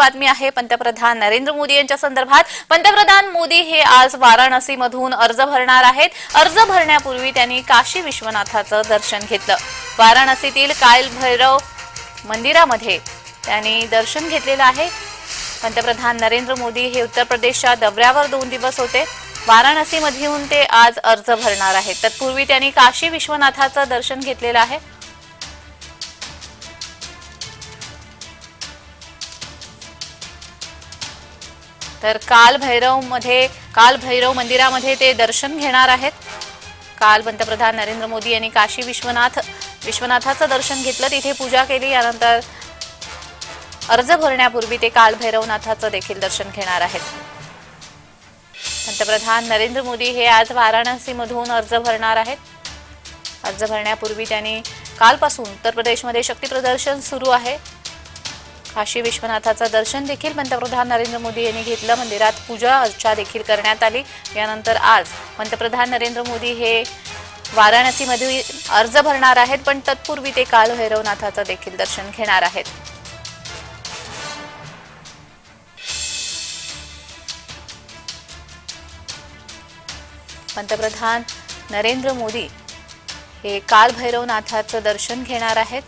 बातमी आहे पंतप्रधान नरेंद्र मोदी यांच्या संदर्भात. पंतप्रधान मोदी हे आज वाराणसीमधून अर्ज भरणार आहेत. अर्ज भरण्यापूर्वी त्यांनी काशी विश्वनाथाचं दर्शन घेतलं. वाराणसीतील काल भैरव मंदिरामध्ये त्यांनी दर्शन घेतलेलं आहे. पंतप्रधान नरेंद्र मोदी हे उत्तर प्रदेशच्या दौऱ्यावर दोन दिवस होते. वाराणसीमधून ते आज अर्ज भरणार आहेत. तत्पूर्वी त्यांनी काशी विश्वनाथाचं दर्शन घेतलेलं आहे. तर काल भैरवमध्ये काल भैरव मंदिरामध्ये ते दर्शन घेणार आहेत. काल पंतप्रधान नरेंद्र मोदी यांनी काशी विश्वनाथ विश्वनाथाचं दर्शन घेतलं तिथे पूजा केली यानंतर अर्ज भरण्यापूर्वी ते काल भैरवनाथाचं देखील दर्शन घेणार आहेत. पंतप्रधान नरेंद्र मोदी हे आज वाराणसीमधून अर्ज भरणार आहेत. अर्ज भरण्यापूर्वी त्यांनी कालपासून उत्तर प्रदेशमध्ये शक्ती प्रदर्शन सुरू आहे. काशी विश्वनाथाचं दर्शन देखील पंतप्रधान नरेंद्र मोदी यांनी घेतलं. मंदिरात पूजा अर्चा देखील करण्यात आली. यानंतर आज पंतप्रधान नरेंद्र मोदी हे वाराणसीमध्ये अर्ज भरणार आहेत पण तत्पूर्वी ते काल भैरवनाथाचं देखील दर्शन घेणार आहेत. पंतप्रधान नरेंद्र मोदी हे काल भैरवनाथाचं दर्शन घेणार आहेत.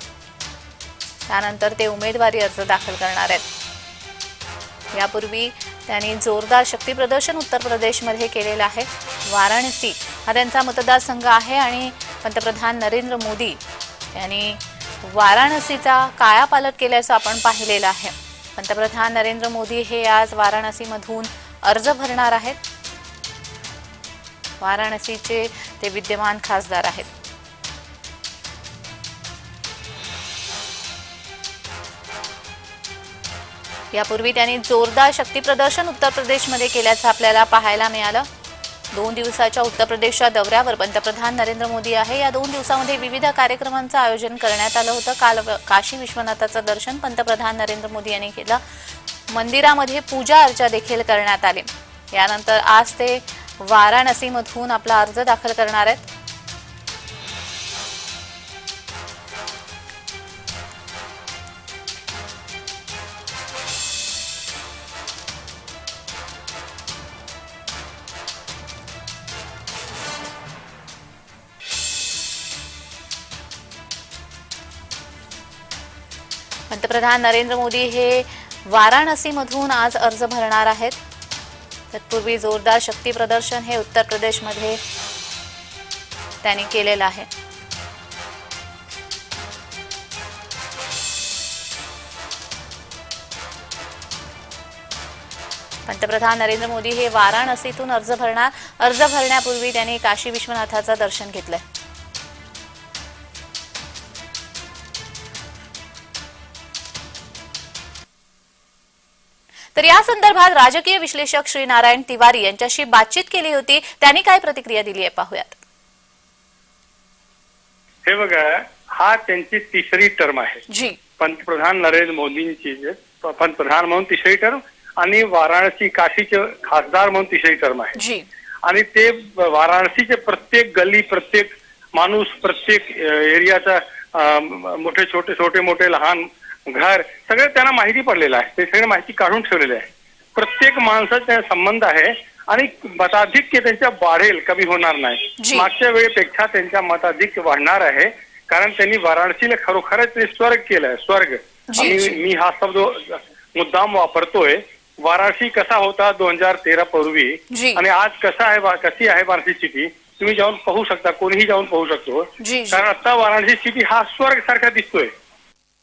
त्यानंतर ते उमेदवारी अर्ज दाखल करणार आहेत. यापूर्वी त्यांनी जोरदार शक्ती प्रदर्शन उत्तर प्रदेशमध्ये केलेलं आहे. वाराणसी हा त्यांचा मतदारसंघ आहे आणि पंतप्रधान नरेंद्र मोदी यांनी वाराणसीचा कायापालट केल्याचं आपण पाहिलेलं आहे. पंतप्रधान नरेंद्र मोदी हे आज वाराणसीमधून अर्ज भरणार आहेत. वाराणसीचे ते विद्यमान खासदार आहेत. यापूर्वी त्यांनी जोरदार शक्तीप्रदर्शन उत्तर प्रदेशमध्ये केल्याचं आपल्याला पाहायला मिळालं. दोन दिवसाच्या उत्तर प्रदेशच्या दौऱ्यावर पंतप्रधान नरेंद्र मोदी आहे. या दोन दिवसामध्ये विविध कार्यक्रमांचं आयोजन करण्यात आलं होतं. काल व- काशी विश्वनाथाचं दर्शन पंतप्रधान नरेंद्र मोदी यांनी केलं मंदिरामध्ये पूजा अर्चा देखील करण्यात आली. यानंतर आज ते वाराणसीमधून आपला अर्ज दाखल करणार आहेत. पंतप्रधान नरेंद्र मोदी हे वाराणसीमधून आज अर्ज भरणार आहेत. तत्पूर्वी जोरदार शक्ती प्रदर्शन हे उत्तर प्रदेशमध्ये त्यांनी केलेलं आहे. पंतप्रधान नरेंद्र मोदी हे वाराणसीतून अर्ज भरणार अर्ज भरण्यापूर्वी त्यांनी काशी विश्वनाथाचं दर्शन घेतलंय. तर या संदर्भात राजकीय विश्लेषक श्री नारायण तिवारी यांच्याशी बातचीत केली होती. त्यांनी काय प्रतिक्रिया दिली आहे पाहूयात. हे बघा हा त्यांची तिसरी टर्म आहे. जी. पंतप्रधान नरेंद्र मोदींची पंतप्रधान म्हणून तिसरी टर्म आणि वाराणसी काशीचे खासदार म्हणून तिसरी टर्म आहे. जी. आणि ते वाराणसीचे प्रत्येक गल्ली प्रत्येक माणूस प्रत्येक एरियाचा मोठे छोटे छोटे मोठे लहान घर सगळं त्यांना माहिती पडलेलं आहे. ते सगळे माहिती काढून ठेवलेले आहे. प्रत्येक माणसाचा संबंध आहे आणि मताधिक्य त्यांच्या वाढेल कमी होणार. नाही. मागच्या वेळेपेक्षा त्यांच्या मताधिक्य वाढणार आहे. कारण त्यांनी वाराणसीला खरोखरच स्वर्ग केलंय स्वर्ग. आणि. मी हा शब्द मुद्दाम वापरतोय. वाराणसी कसा होता दोन हजार तेरा पूर्वी. आणि आज कसा आहे कशी आहे वाराणसी सिटी तुम्ही जाऊन पाहू शकता कोणीही जाऊन पाहू शकतो. कारण आता वाराणसी सिटी हा स्वर्ग सारखा दिसतोय.